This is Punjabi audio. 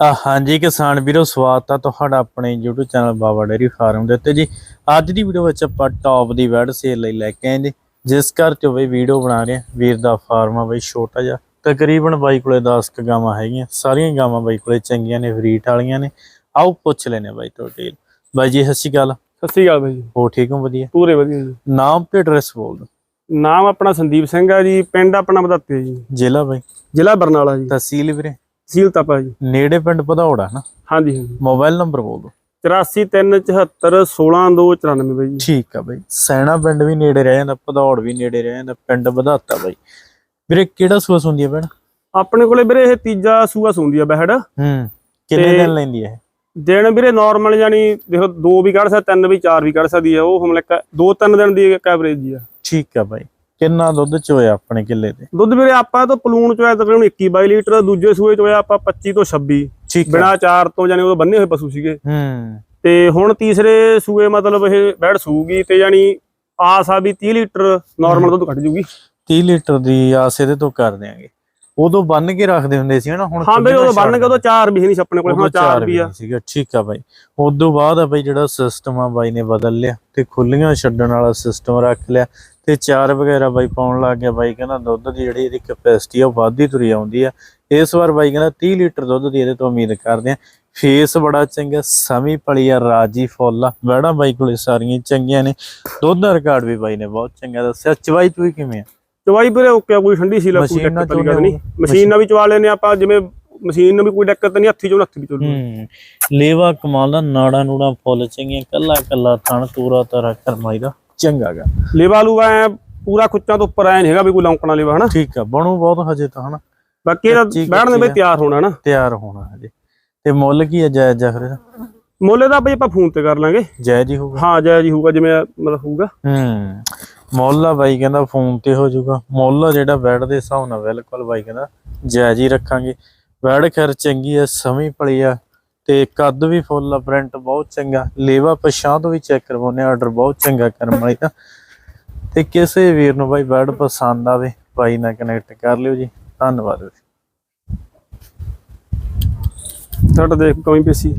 ਹਾਂਜੀ ਕਿਸਾਨ ਵੀਰੋ ਸਵਾਗਤ ਆ ਤੁਹਾਡਾ ਆਪਣੇ YouTube channel Baba dairy farm ਦੇ ਉੱਤੇ ਜੀ। ਅੱਜ ਦੀ ਵੀਡੀਓ ਵਿੱਚ ਆਪਾਂ ਟੌਪ ਦੀ ਵੈਡ ਸੇਲ ਲਈ ਲੈ ਕੇ ਆਏ ਜੀ। ਜਿਸ ਘਰ ਚ ਬਈ ਵੀਡੀਓ ਬਣਾ ਰਹੇ ਆ। ਵੀਰ ਦਾ ਫਾਰਮ ਆ ਬਈ ਛੋਟਾ ਜਿਹਾ। ਤਕਰੀਬਨ ਬਾਈ ਕੋਲੇ 10 ਕ ਗਾਵਾਂ ਹੈਗੀਆਂ। ਸਾਰੀਆਂ ਗਾਵਾਂ ਬਾਈ ਕੋਲੇ ਚੰਗੀਆਂ ਨੇ ਫਰੀਟ ਵਾਲੀਆਂ ਨੇ। ਆਓ ਪੁੱਛ ਲੈਨੇ ਬਾਈ ਤੋਂ ਡਿਟੇਲ ਬਾਈ ਜੀ ਸਤਿ ਸ਼੍ਰੀ ਅਕਾਲ। ਸਤਿ ਸ੍ਰੀ ਅਕਾਲ ਬਾਈ ਜੀ। ਹੋ ਠੀਕ ਹੋ? ਵਧੀਆ। ਪੂਰੇ ਵਧੀਆ ਜੀ। ਨਾਮ ਤੇ ਐਡਰੈਸ ਬੋਲ ਦਿਓ। ਨਾਮ ਆਪਣਾ ਸੰਦੀਪ ਸਿੰਘ ਆ ਜੀ। ਪਿੰਡ ਆਪਣਾ ਬਧਾਤੇ ਜੀ। ਜ਼ਿਲ੍ਹਾ ਬਾਈ। ਜ਼ਿਲ੍ਹਾ ਬਰਨਾਲਾ ਜੀ। ਤਹਿਸੀਲ ਵੀਰੇ। ਤਹਿਸੀਲ ਤਪਾ ਜੀ ਨੇੜੇ ਪਿੰਡ ਪਧੌੜਾ ਨਾ? ਹਾਂਜੀ ਹਾਂਜੀ। ਮੋਬਾਈਲ ਨੰਬਰ ਬੋਲ ਦਿਓ। 8437716294 ਬਾਈ ਜੀ। ਠੀਕ ਆ ਬਈ। ਸੈਣਾ ਪਿੰਡ ਵੀ ਨੇੜੇ ਰਹਿ ਜਾਂਦਾ ਭਦੌੜ ਵੀ ਨੇੜੇ ਰਹਿ ਜਾਂਦਾ ਪਿੰਡ ਵਧਾਤਾ ਬਈ। ਵੀਰੇ ਕਿਹੜਾ ਸੂਸ ਹੁੰਦੀ ਆ ਭੈਣ? ਆਪਣੇ ਕੋਲੇ ਵੀਰੇ ਇਹ ਤੀਜਾ ਸੂਆ ਸੁੰਦੀ ਆ ਬਹਿੜ। ਹੂੰ ਕਿੰਨੇ ਦਿਨ ਲੈਂਦੀ ਹੈ ਦਿਨ ਵੀਰੇ ਨਾਰਮਲ ਜਾਨੀ ਦੇਖੋ ਦੋ ਵੀ ਕੱਢ ਸਕਦਾ ਤਿੰਨ ਵੀ ਚਾਰ ਵੀ ਕੱਢ ਸਕਦੀ ਆ ਉਹ ਹਮਲੇ ਦੋ ਤਿੰਨ ਦਿਨ ਦੀ ਇੱਕ ਐਵਰੇਜ ਆ। ਠੀਕ ਆ ਬਾਈ। ਕਿੰਨਾ ਦੁੱਧ ਚੋਇਆ ਆਪਣੇ ਕਿੱਲੇ ਤੇ? ਦੁੱਧ ਵੀਰੇ ਆਪਾਂ ਤੋਂ ਪਲੂਣ ਚੋਇਆ ਤਕਰੀਬਨ 21 22 ਲੀਟਰ ਦੂਜੇ ਸੂਏ ਚੋਇਆ ਆਪਾਂ 25 ਤੋਂ 26 ਠੀਕ ਆ ਬਿਨਾ ਚਾਰ ਤੋਂ ਜਾਨੀ ਉਹ ਬੰਨੇ ਹੋਏ ਪਸ਼ੂ ਸੀਗੇ। ਹੂੰ। ਤੇ ਹੁਣ ਤੀਸਰੇ ਸੂਏ ਮਤਲਬ ਇਹ ਬੈੜ ਸੂਗੀ ਤੇ ਯਾਨੀ ਆਸ ਆ ਵੀ 30 ਲੀਟਰ ਨਾਰਮਲ ਦੁੱਧ ਕੱਢ ਜੂਗੀ। 30 ਲੀਟਰ ਦੀ ਆਸ ਇਹਦੇ ਤੋਂ ਕਰ ਦਿਆਂਗੇ। ਉਦੋਂ ਬੰਨ ਕੇ ਰੱਖਦੇ ਹੁੰਦੇ ਸੀ ਹਨਾ ਹੁਣ ਹਾਂ ਬਈ ਉਦੋਂ ਬੰਨ ਕੇ ਉਦੋਂ ਚਾਰ ਵੀ ਨਹੀਂ ਸੀ ਆਪਣੇ ਕੋਲ ਹੁਣ ਚਾਰ ਵੀ ਆ। ਸੀਗਾ ਠੀਕ ਆ। ਬਾਈ। ਉਦੋਂ ਬਾਅਦ ਆ ਬਾਈ ਜਿਹੜਾ ਸਿਸਟਮ ਆ ਬਾਈ ਨੇ ਬਦਲ ਲਿਆ ਤੇ ਖੁੱਲੀਆਂ ਛੱਡਣ ਵਾਲਾ ਸਿਸਟਮ ਰੱਖ ਲਿਆ ਤੇ ਚਾਰ ਵਗੈਰਾ ਬਾਈ ਪਾਉਣ ਲੱਗ ਗਿਆ। ਬਾਈ ਕਹਿੰਦਾ ਦੁੱਧ ਦੀ ਜਿਹੜੀ ਇਹਦੀ ਕੈਪੈਸਿਟੀ ਆ ਉਹ ਵੱਧਦੀ ਤੁਰੀ ਆਉਂਦੀ ਆ। ਇਸ ਵਾਰ ਬਾਈ ਕਹਿੰਦਾ 30 ਲੀਟਰ ਦੁੱਧ ਦੀ ਇਹਦੇ ਤੋਂ ਉਮੀਦ ਕਰਦੇ ਆ। ਫੇਸ ਬੜਾ ਚੰਗਾ ਸਮੀ ਪਲੀ ਆ ਰਾਜੀ ਫੁੱਲ ਆ। ਬੜਾ ਬਾਈ ਕੋਲੇ ਸਾਰੀਆਂ ਚੰਗੀਆਂ ਨੇ। ਦੁੱਧ ਦਾ ਰਿਕਾਰਡ ਵੀ ਬਾਈ ਨੇ ਬਹੁਤ ਚੰਗਾ ਦੱਸਿਆ। ਚਵਾਈ ਤੂੰ ਕਿਵੇਂ ਆ? ਚਵਾਈ ਵੀਰੇ ਓਕੇ ਆ, ਕੋਈ ਠੰਡੀ ਸੀ ਲਾ ਕੋਈ ਦਿੱਕਤ ਵਾਲੀ ਗੱਲ ਨਹੀਂ। ਮਸ਼ੀਨ ਨਾਲ ਵੀ ਚਵਾ ਲੈਨੇ ਆਪਾਂ ਜਿਵੇਂ ਮਸ਼ੀਨ ਨਾਲ ਵੀ ਕੋਈ ਦਿੱਕਤ ਨਹੀਂ ਹੱਥੀ ਚੋਂ ਹੱਥੀ ਵੀ ਹੂੰ। ਲੇਵਾ ਕਮਾਲ ਦਾ ਨਾੜਾ ਨੂੜਾ ਫੁੱਲ ਚੰਗੀਆਂ ਕੱਲਾ ਕੱਲਾ ਥਣ ਤੂਰਾ ਤਰਾ ਕਰਮਾਈ ਦਾ ਚੰਗਾਗਾ ਲੇਵਾ ਲੂ ਐ ਪੂਰਾ ਖੁੱਚਾਂ ਤੋਂ ਉੱਪਰ ਐ ਨਹੀਂ ਹੈਗਾ ਵੀ ਕੋਈ ਲੌਂਕਣਾ ਲੇਵਾ ਹਨਾ? ਠੀਕ ਆ ਬਣੂ ਬਹੁਤ ਹਜੇ ਤਾਂ ਹਨਾ? ਬਾਕੀ ਇਹਦਾ ਬੈਠਣ ਦੇ ਬਈ ਤਿਆਰ ਹੋਣਾ ਨਾ ਤਿਆਰ ਹੋਣਾ ਹਜੇ। ਤੇ ਮੁੱਲ ਕੀ ਹੈ ਜਾਇਜ਼ ਜਾ ਫਿਰ ਇਹਦਾ? ਮੁੱਲ ਦਾ ਬਈ ਆਪਾਂ ਫੋਨ ਤੇ ਕਰ ਲਾਂਗੇ। ਜਾਇਜ਼ ਹੀ ਹੋਊਗਾ। ਹਾਂ ਜੈ ਜੀ ਹੋਊਗਾ ਜਿਵੇਂ ਮਤਲਬ ਹੋਊਗਾ। ਹੂੰ। ਮੁੱਲ ਬਾਈ ਕਹਿੰਦਾ ਫੋਨ ਤੇ ਹੋ ਜਾਊਗਾ। ਮੁੱਲ ਜਿਹੜਾ ਬੈਡ ਦੇ ਹਿਸਾਬ ਨਾਲ ਬਿਲਕੁਲ ਬਾਈ ਕਹਿੰਦਾ ਜਾਇਜ਼ ਹੀ ਰੱਖਾਂਗੇ। ਬੈਡ ਖੈਰ ਚੰਗੀ ਆ, ਸਮੀ ਪਲੀ ਆ ਤੇ ਕੱਦ ਵੀ ਫੁੱਲ ਆ, ਪ੍ਰਿੰਟ ਬਹੁਤ ਚੰਗਾ। ਲੇਵਾ ਪਛਾਂ ਤੋਂ ਵੀ ਚੈੱਕ ਕਰਵਾਉਨੇ ਆਰਡਰ ਬਹੁਤ ਚੰਗਾ ਕਰਨ ਵਾਲੀ ਤਾਂ ਤੇ ਕਿਸੇ ਵੀਰ ਨੂੰ ਬਾਈ ਬੈਡ ਪਸੰਦ ਆਵੇ, ਬਾਈ ਨਾਲ ਕਨੈਕਟ ਕਰ ਲਿਓ ਜੀ। ਧੰਨਵਾਦ। ਸਾਡਾ ਦੇਖ ਕਮੀ ਪੇਸੀ